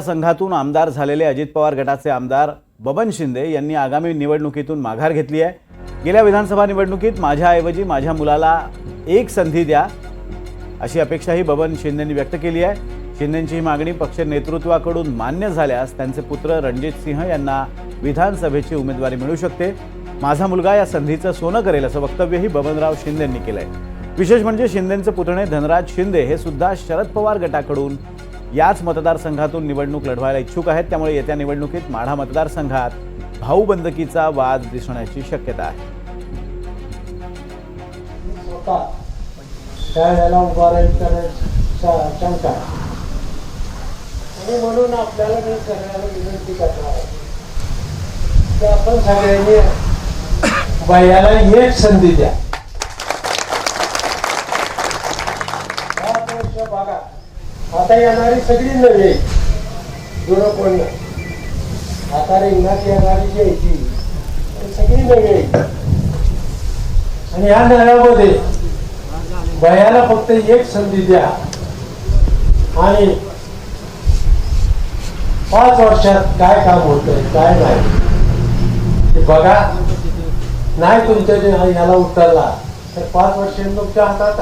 संघातून आमदार झालेले अजित पवार गटाचे आमदार बबन शिंदे यांनी आगामी निवडणुकीतून माघार घेतली आहे. गेल्या विधानसभा निवडणुकीत माझ्याऐवजी माझ्या मुलाला एक संधी द्या अशी अपेक्षाही बबन शिंदेंनी व्यक्त केली आहे. शिंदेंची ही मागणी पक्ष नेतृत्वाकडून मान्य झाल्यास त्यांचे पुत्र रणजित सिंह यांना विधानसभेची उमेदवारी मिळू शकते. माझा मुलगा या संधीचं सोनं करेल असं वक्तव्यही बबनराव शिंदेंनी केलं आहे विशेष म्हणजे शिंदेंचे पुतणे धनराज शिंदे हे सुद्धा शरद पवार गटाकडून याच मतदारसंघातून निवडणूक लढवायला इच्छुक आहेत. त्यामुळे येत्या निवडणुकीत माढा मतदारसंघात भाऊबंदकीचा वाद दिसण्याची शक्यता आहे. त्यावेळेला उभा राहील तर शंका. आणि म्हणून आपल्याला मी सगळ्यांना विनंती करणार आहे. की आपण सगळ्यांनी बायाला एक संधी द्या. बघा. आता येणारी सगळी नवी. आहे कोण आता रिंगणात येणारी जी आहे ती सगळी नवी. आणि या नव्यामध्ये वयाला फक्त एक संधी द्या. आणि पाच वर्षात काय काम होतंय काय नाही. ते बघा. नाही तुमच्या जे याला उतरला तर पाच वर्ष तुमच्या हातात